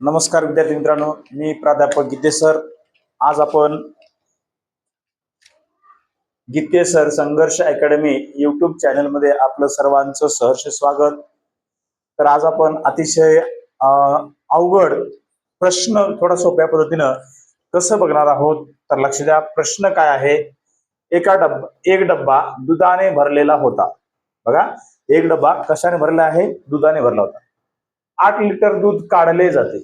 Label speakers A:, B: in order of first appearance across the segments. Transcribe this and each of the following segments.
A: नमस्कार विद्यार्थी मित्रांनो मी प्राध्यापक गीते सर. आज आपण Gite sir Sangharsh academy YouTube चॅनलमध्ये आपलं सर्वांचं सहर्ष स्वागत. तर आज आपण अतिशय अवघड प्रश्न थोडा सोप्या पद्धतीनं कसं बघणार आहोत? तर लक्ष द्या प्रश्न काय आहे? एका डब्बा एक डब्बा दुधाने भरलेला होता. बघा एक डब्बा कशाने भरलेला आहे? दुधाने भरला होता. आठ लिटर दूध काढले जाते.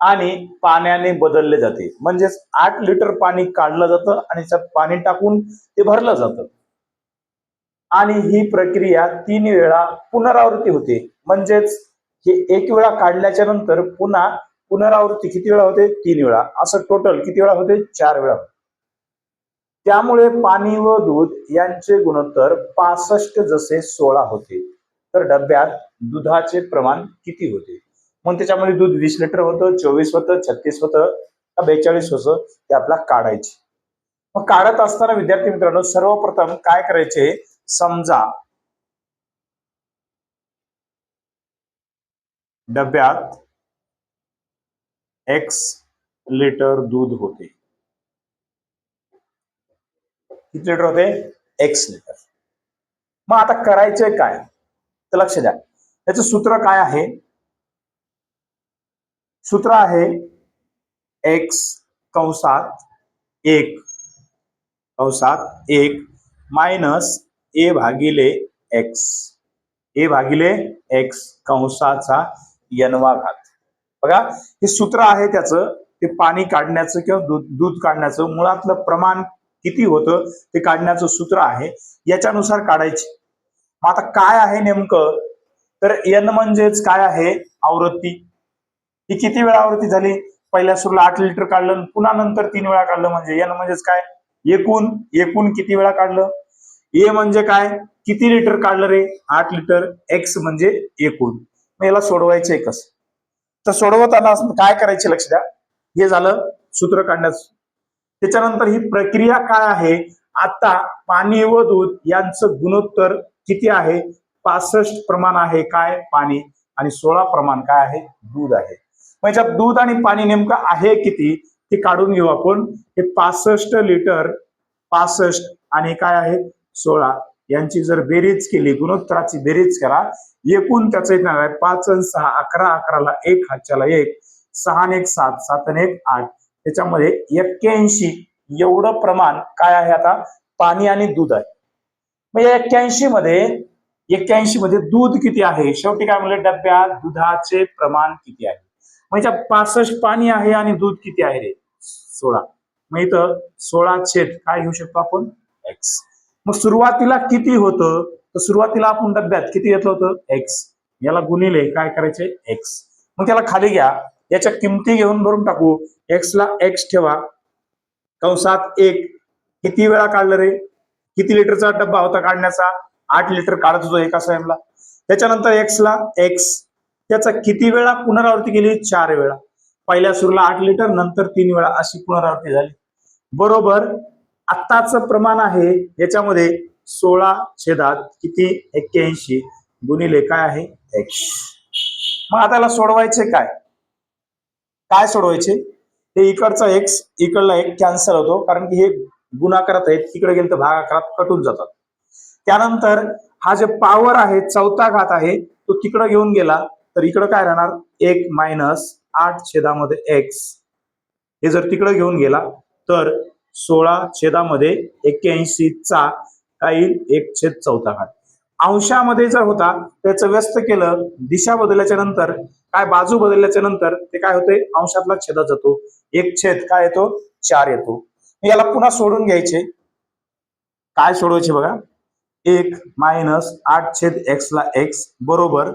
A: आणि पाण्याने बदलले जाते. म्हणजेच आठ लिटर पाणी काढलं जातं आणि त्यात पाणी टाकून ते भरलं जातं. आणि ही प्रक्रिया तीन वेळा पुनरावृत्ती होते. म्हणजेच हे एक वेळा काढल्याच्या नंतर पुन्हा पुनरावृत्ती किती वेळा होते? तीन वेळा. असं टोटल किती वेळा होते? चार वेळा त्यामुळे पाणी व दूध यांचे गुणोत्तर पासष्ट जसे सोळा होते. तर डब्यात दुधाचे प्रमाण किती होते? मग त्याच्यामध्ये दूध वीस लिटर होतं चोवीस होतं छत्तीस होतं का बेचाळीस होतं ते आपल्याला काढायचे. मग काढत असताना विद्यार्थी मित्रांनो सर्वप्रथम काय करायचे? समजा डब्यात एक्स लिटर दूध होते. किती लिटर होते? X litre. मग आता करायचंय काय? तर लक्ष द्या. त्याचं सूत्र काय आहे? सूत्र आहे एक्स कंसात एक. कंसात एक मायनस ए भागिले एक्स ए भागिले एक्स कंसाचा यनवा घात बघा हे सूत्र आहे त्याचं ते पाणी काढण्याचं किंवा दूध दूध काढण्याचं मुळातलं प्रमाण किती होतं ते काढण्याचं सूत्र आहे. याच्यानुसार काढायचे. मग आता काय आहे नेमकं? तर एन म्हणजेच काय आहे? आवृत्ती. ही किती वेळा आवृत्ती झाली? पहिल्या सुरूला आठ लिटर काढलं पुन्हा नंतर तीन वेळा काढलं म्हणजे एन म्हणजेच काय? एकूण. एकूण किती वेळा काढलं? ए म्हणजे काय? किती लिटर काढलं रे? आठ लिटर एक्स म्हणजे एकूण. मग याला सोडवायचे कस? तर सोडवताना काय करायचे लक्ष द्या? हे झालं सूत्र काढण्यास त्याच्यानंतर ही प्रक्रिया काय आहे? आता पाणी व दूध यांचं गुणोत्तर किती आहे? पासष्ट प्रमाण आहे काय? पाणी. आणि सोळा प्रमाण काय आहे? दूध आहे. म्हणजे दूध आणि पाणी नेमकं आहे किती? ते काढून घेऊ आपण. हे पासष्ट लिटर पासष्ट आणि काय आहे? सोळा. यांची जर बेरीज केली गुणोत्तराची बेरीज करा. एकूण त्याचं येणार आहे पाच आणि सहा अकरा अकराला एक हातच्याला एक. सहा आणि एक सात. सात आणि एक आठ. त्याच्यामध्ये एक्क्याऐंशी एवढं प्रमाण काय आहे आता? पाणी आणि दूध आहे. मग एक्क्याऐंशी मध्ये एक्क्याऐंशी मध्ये दूध किती आहे? शेवटी काय म्हणलं डब्यात दुधाचे प्रमाण किती आहे? मग याच्यात पासष्ट पाणी आहे आणि दूध किती आहे रे? सोळा. मग इथं सोळा छेद काय घेऊ शकतो आपण? एक्स मग सुरुवातीला किती होतं? तर सुरुवातीला आपण डब्यात किती घेतलं होतं? एक्स याला गुणिले काय करायचे? एक्स मग त्याला खाली घ्या. याच्या किमती घेऊन भरून टाकू. एक्सला एक्स ठेवा. कंसात एक. किती वेळा काढलं रे? किती लिटरचा डब्बा होता काढण्याचा? आठ लिटर काढत होतो एका स्वयंला. त्याच्यानंतर एक्स ला एक्स त्याचा किती वेळा पुनरावृत्ती केली? चार वेळा. पहिल्या सुरूला आठ लिटर नंतर तीन वेळा अशी पुनरावृत्ती झाली. बरोबर आत्ताच प्रमाण आहे याच्यामध्ये सोळा छेदात किती? एक्क्याऐंशी. गुणिले काय आहे? एक्स मग आता सोडवायचे काय? काय सोडवायचे? हे इकडचा एक्स इकडला एक कॅन्सल होतो कारण की हे गुणाकारात आहेत तिकडे गेले तर भागाकारात कटून जातात. त्यानंतर हा जे पॉवर आहे चौथा घात आहे तो तिकडे घेऊन गेला तर इकडं काय राहणार? एक मायनस आठ छेदामध्ये एक्स हे जर तिकडे घेऊन गेला तर सोळा छेदामध्ये एक्क्याऐंशी चा काय येईल एक छेद चौथा घात अंशामध्ये जर होता त्याचं व्यस्त केलं दिशा बदलल्याच्या नंतर काय बाजू बदलल्याच्या नंतर ते काय होते अंशातला छेदात जातो. एक छेद काय येतो? चार येतो. याला पुन्हा सोडून घ्यायचे. काय सोडवायचे बघा. एक मायनस आठ छेद एक्स ला एक्स बरोबर.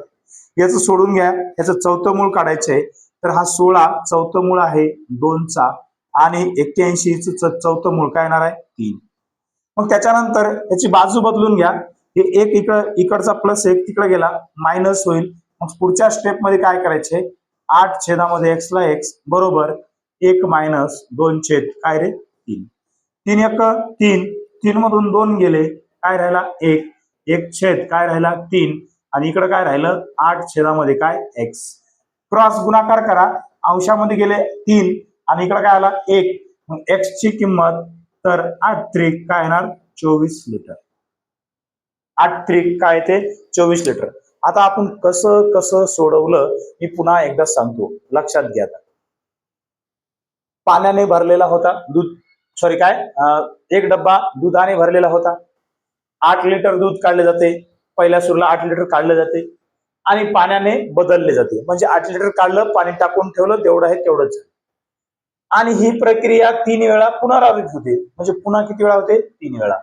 A: याचं सोडून घ्या. याचं चौथं मूळ काढायचंय तर हा सोळा चौथं मूळ आहे. दोनचा. आणि एक्क्याऐंशी चौथं मूळ काय येणार आहे? तीन. मग त्याच्यानंतर याची बाजू बदलून घ्या. हे एक इकडं इकडचा प्लस एक तिकडे गेला. मायनस होईल. मग पुढच्या स्टेपमध्ये काय करायचे? आठ छेदामध्ये एक्स ला एक्स बरोबर. एक मायनस दोन छेद काय रे? तीन. तीन एक तीन. तीन मधून दोन गेले काय राहिला? एक. एक छेद काय राहिला? तीन. आणि इकडे काय राहिलं? आठ छेदामध्ये काय? एक्स क्रॉस गुणाकार करा. अंशामध्ये गेले तीन. आणि इकडे काय आला? एक. मग एक्स ची किंमत तर आठ त्रिक काय येणार? चोवीस लिटर. आठ त्रिक काय ते चोवीस लिटर. आता आपण कसं कसं सोडवलं मी पुन्हा एकदा सांगतो. लक्षात घ्या आता. पाण्याने भरलेला होता दूध. सॉरी काय? एक डब्बा दुधाने भरलेला होता. आठ लिटर दूध काढले जाते. पहिल्या सुरूला आठ लिटर काढले जाते. आणि पाण्याने बदलले जाते. म्हणजे आठ लिटर काढलं पाणी टाकून ठेवलं तेवढं आहे तेवढंच आणि ही प्रक्रिया तीन वेळा पुनरावृत्त होते. म्हणजे पुन्हा किती वेळा होते? तीन वेळा.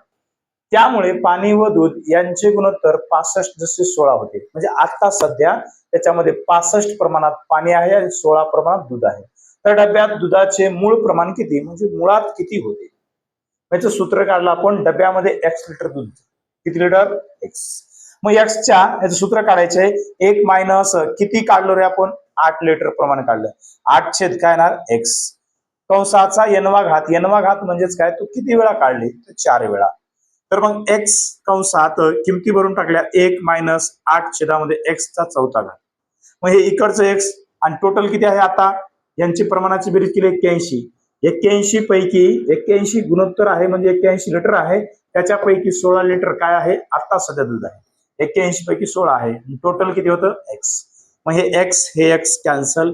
A: त्यामुळे पाणी व दूध यांचे गुणोत्तर पासष्ट जसे सोळा होते. म्हणजे आता सध्या त्याच्यामध्ये पासष्ट प्रमाणात पाणी आहे आणि सोळा प्रमाणात दूध आहे. तर डब्यात दुधाचे मूळ प्रमाण किती? म्हणजे मुळात किती होते? याचं सूत्र काढलं आपण डब्यामध्ये एक्स लिटर दूध. किती लिटर एक्स मग एक्सच्या याचं सूत्र काढायचं आहे एक मायनस किती काढलो रे आपण? आठ लिटर प्रमाण काढलं. आठ छेद काय येणार? एक्स कंसाचा यनवा घात. यनवा घात म्हणजेच काय? तो किती वेळा काढले? तर चार वेळा. तर मग एक्स कंसात किमती भरून टाकल्या. एक मायनस आठ छेदामध्ये एक्सचा चौथा घात. मग हे इकडचं एक्स आणि टोटल किती आहे आता? यांची प्रमाणाची बेरीज केली एक्क्याऐंशी. एक्क्याऐंशी पैकी एक्क्याऐंशी गुणोत्तर आहे म्हणजे एक्क्याऐंशी लिटर आहे. त्याच्यापैकी सोळा लिटर काय आहे? आता सध्या दूध आहे. एक्क्याऐंशी पैकी सोळा आहे. टोटल किती होतं? एक्स मग हे एक्स हे एक्स कॅन्सल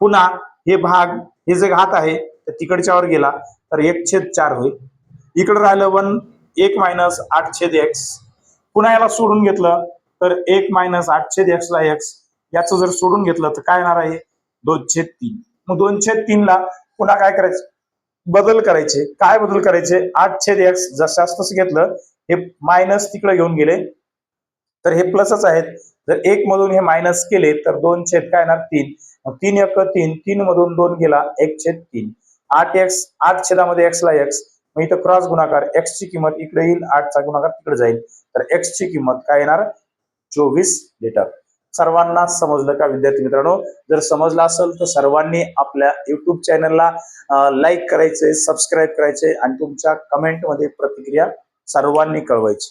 A: पुन्हा हे भाग हे जे घात आहे तर तिकडच्यावर गेला तर एक छेद चार होईल. इकडे राहिलं वन एक मायनस आठ छेद एक्स पुन्हा याला सोडून घेतलं तर एक मायनस आठ छेद एक्सला एक्स याचं जर सोडून घेतलं तर काय येणार आहे? दोन छेद तीन. मग दोन छेद तीन ला पुन्हा काय करायचं? बदल करायचे. काय बदल करायचे? आठ छेद एक्स जशास तसं घेतलं हे मायनस तिकडे घेऊन गेले. तर हे प्लसच आहेत. जर एक मधून हे मायनस केले तर दोन छेद काय येणार? तीन. मग तीन एक तीन तीन मधून दोन गेला एक छेद तीन. आठ एक्स आठ छेदामध्ये एक्स ला एक्स मग इथं क्रॉस गुणाकार एक्स ची किंमत इकडे येईल आठचा गुणाकार तिकडे जाईल. तर एक्स ची किंमत काय येणार? चोवीस लिटर सर्वांना समजलं का विद्यार्थी मित्रांनो? जर समजलं असेल तर सर्वांनी आपल्या युट्यूब चॅनलला लाईक करायचे सबस्क्राईब करायचे आणि तुमच्या कमेंटमध्ये प्रतिक्रिया सर्वांनी कळवायची.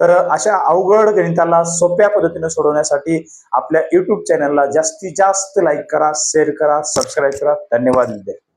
A: तर अशा अवघड गणिताला सोप्या पद्धतीने सोडवण्यासाठी आपल्या युट्यूब चॅनलला जास्तीत जास्त लाईक करा शेअर करा सबस्क्राईब करा. धन्यवाद विद्यार्थी.